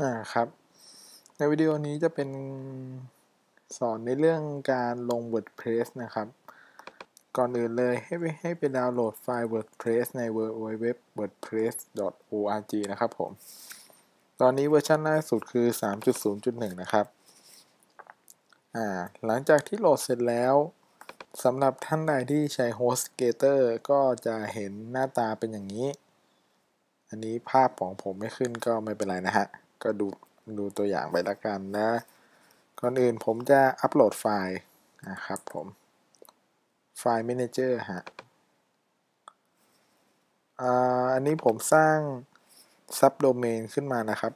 อ่าครับ ในวิดีโอนี้จะเป็นสอนในเรื่องการลง WordPress นะครับ ก่อนอื่นเลยให้ไปให้ไปดาวน์โหลดไฟล์ WordPress ใน www.wordpress.org นะครับผม ตอนนี้เวอร์ชันล่าสุดคือ 3.0.1 นะครับ อ่า หลังจากที่โหลดเสร็จแล้วสำหรับท่านใดที่ใช้ HostGator ก็จะเห็นหน้าตาเป็นอย่างนี้ อันนี้ภาพของผมไม่ขึ้นก็ไม่เป็นไรนะฮะ ก็ดูดูตัวอย่างไปละกันนะ ก่อนอื่นผมจะอัปโหลดไฟล์นะครับผมไฟล์ Manager ฮะอันนี้ผมสร้างซับโดเมนขึ้นมานะครับ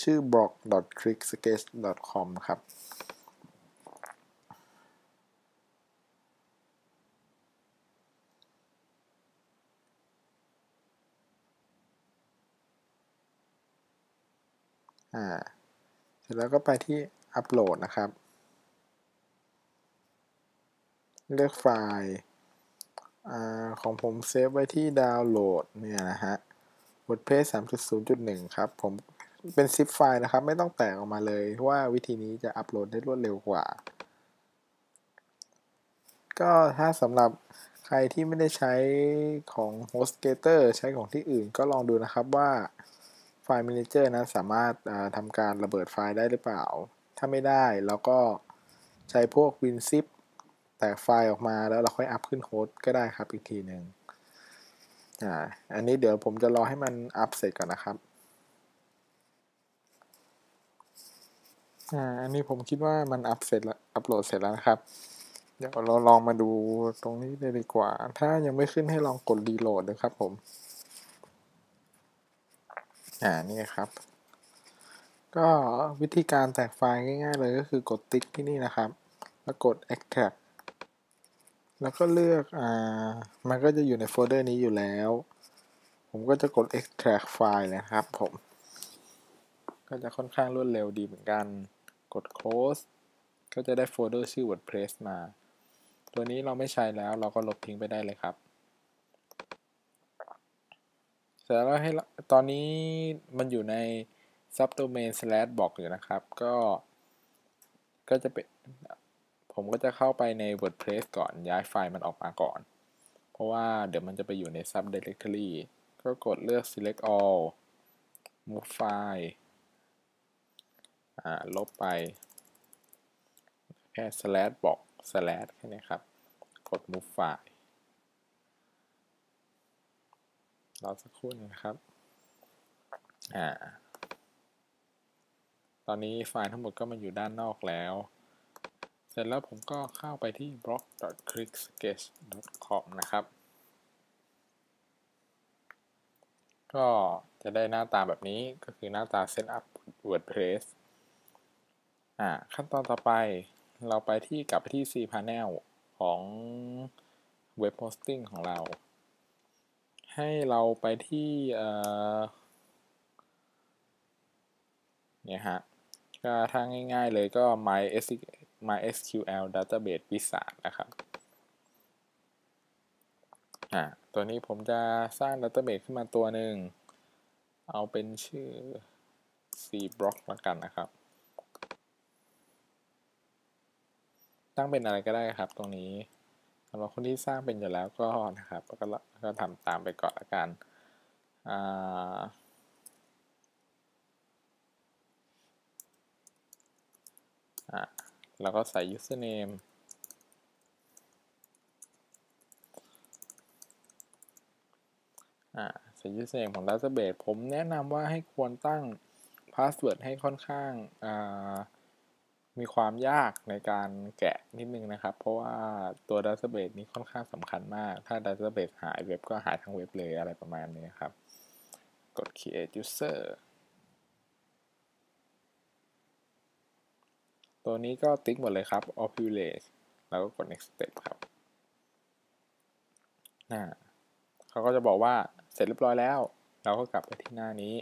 ชื่อ blog.clicksketch.com ครับ อ่าเสร็จแล้วก็ไปที่อัปโหลดนะครับ เลือกไฟล์อของผมเซฟไว้ที่ดาวน์โหลดเนี่ยนะฮะ WordPress 3.0.1 ครับ ผมเป็นซิปไฟล์นะครับ ไม่ต้องแตกออกมาเลยว่าวิธีนี้จะอัปโหลดได้รวดเร็วกว่า ก็ถ้าสำหรับใครที่ไม่ได้ใช้ของ HostGator ใช้ของที่อื่นก็ลองดูนะครับว่า ไฟล์ Manager นั้นสามารถทำการระเบิดไฟล์ได้หรือเปล่า ถ้าไม่ได้เราก็ใช้พวก WinZip แตกไฟล์ออกมาแล้วเราค่อยอัพขึ้นโฮสต์ก็ได้ครับอีกทีหนึ่งอ่าอันนี้เดี๋ยวผมจะรอให้มันอัพเสร็จก่อนนะครับอ่าอันนี้ผมคิดว่ามันอัพเสร็จแล้วอัพโหลดเสร็จแล้วนะครับ เดี๋ยวเราลองมาดูตรงนี้เลยดีกว่า ถ้ายังไม่ขึ้นให้ลองกดรีโหลดนะครับผม อ่านี่ครับ ก็วิธีการแตกไฟล์ง่ายๆเลยก็คือกดติ๊กที่นี่นะครับ แล้วกด extract แล้วก็เลือก อ่า มันก็จะอยู่ในโฟลเดอร์นี้อยู่แล้ว ผมก็จะกด extract ไฟล์นะครับผม ก็จะค่อนข้างรวดเร็วดีเหมือนกัน กด close ก็จะได้โฟลเดอร์ชื่อ WordPress มา ตัวนี้เราไม่ใช้แล้วเราก็ลบทิ้งไปได้เลยครับ เสร็จแล้วให้ตอนนี้มันอยู่ใน subdomain slash block อยู่นะครับ ก็ก็จะเป็นผมก็จะเข้าไปใน WordPress ก่อนย้ายไฟล์มันออกมาก่อน เพราะว่าเดี๋ยวมันจะไปอยู่ใน sub directory ก็กดเลือก select all move file อ่าลบไป แค่ slash block slash แค่นี้ครับ กด move file รอสักครู่นะครับ อ่า ตอนนี้ไฟล์ทั้งหมดก็มาอยู่ด้านนอกแล้ว เสร็จแล้วผมก็เข้าไปที่ blog.clicksketch.com นะครับ ก็จะได้หน้าตาแบบนี้ก็คือหน้าตา Setup WordPress อ่า ขั้นตอนต่อไปเราไปที่กลับไปที่ cPanel ของเว็บโฮสติ้งของเรา ให้เราไปที่เนี่ยฮะก็ถ้าง่ายๆเลยก็ my MySQL database wizard นะครับอ่าตัวนี้ผมจะสร้าง database ขึ้นมาตัวหนึ่ง เอาเป็นชื่อ C block แล้วกันนะครับ ตั้งเป็นอะไรก็ได้ครับตรงนี้ำหรับคนที่สร้างเป็นอยู่แล้วก็นะครับ ก็ก็ทำตามไปก่อนละกันอ่าอ่าแล้วก็ใส่ username อ่าใส่ username ของ database ผมแนะนำว่าให้ควรตั้ง password ให้ค่อนข้างอ่า มีความยากในการแกะนิดนึงนะครับ เพราะว่าตัวดัตเตอร์เบสนี้ค่อนข้างสำคัญมาก ถ้าดัตเตอร์เบสหายเว็บก็หายทั้งเว็บเลยอะไรประมาณนี้ครับ กด create user ตัวนี้ก็ติ๊กหมดเลยครับ populate แล้วก็กด next step ครับน่าเขาก็จะบอกว่าเสร็จเรียบร้อยแล้ว เราก็กลับไปที่หน้านี้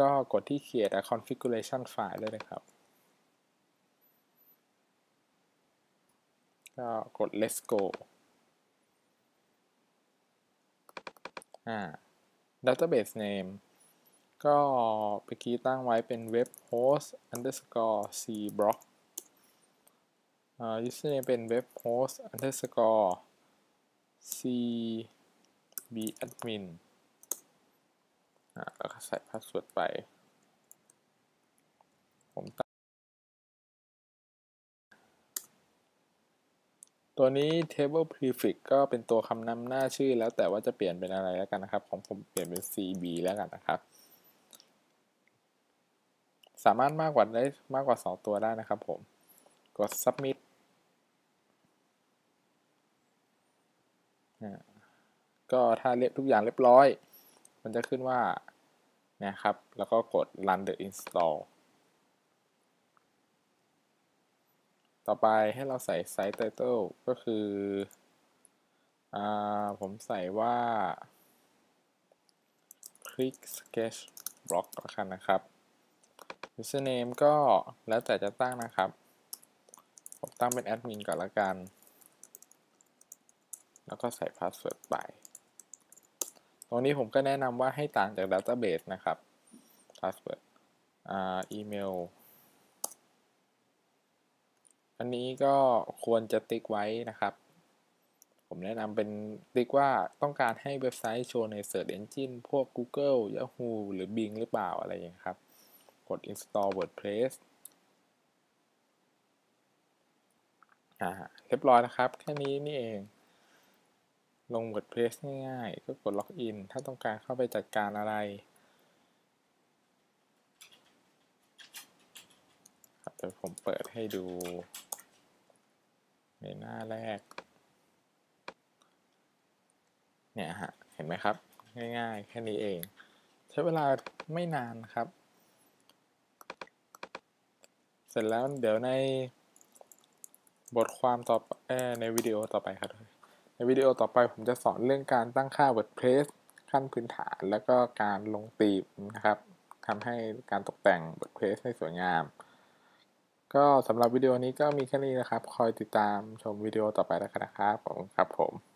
ก็กดที่ create a configuration file ได้เลยครับ ก็กด let's go อ่า database name ก็เมื่อกี้ตั้งไว้เป็นเว็บ host underscore c block อ่า username เป็นเว็บ host underscore c b admin อ่าแล้วก็ใส่พาสเวิร์ดไป ผม ตัวนี้ table prefix ก็เป็นตัวคำนำหน้าชื่อแล้วแต่ว่าจะเปลี่ยนเป็นอะไรแล้วกันนะครับ ของผมเปลี่ยนเป็น cb แล้วกันนะครับ สามารถมากกว่าได้มากกว่า 2 ตัวได้นะครับผม กด submit ก็ถ้าเรียบทุกอย่างเรียบร้อย มันจะขึ้นว่านะครับ แล้วก็กด run the install ต่อไปให้เราใส่ site title ก็คืออผมใส่ว่า click sketch block แล้วกันนะครับ username ก็แล้วแต่จะตั้งนะครับ ผมตั้งเป็นแอดมินก่อนละกัน แล้วก็ใส่พาสเวิร์ดไป ตรงนี้ผมก็แนะนำว่าให้ต่างจาก Database นะครับพาสเวิร์ดอีเมล อันนี้ก็ควรจะติ๊กไว้นะครับ ผมแนะนำเป็นติ๊กว่าต้องการให้เว็บไซต์โชว์ใน Search Engine พวก Google Yahoo หรือ Bing หรือเปล่าอะไรอย่างนี้ครับ กด install WordPress อ่าเรียบร้อยนะครับ แค่นี้นี่เอง ลง WordPress ง่ายๆ ก็กด Login ถ้าต้องการเข้าไปจัดการอะไรครับเดี๋ยวผมเปิดให้ดู ในหน้าแรก เนี่ยฮะ เห็นไหมครับ ง่ายๆ แค่นี้เอง ใช้เวลาไม่นานครับ เสร็จแล้วเดี๋ยวในบทความต่อในวิดีโอต่อไปครับ ในวิดีโอต่อไปผมจะสอนเรื่องการตั้งค่า WordPress ขั้นพื้นฐาน แล้วก็การลงตีมนะครับทำให้การตกแต่ง WordPress ให้สวยงาม ก็สำหรับวิดีโอนี้ก็มีแค่นี้นะครับ คอยติดตามชมวิดีโอต่อไปแล้วกันนะครับผมครับผม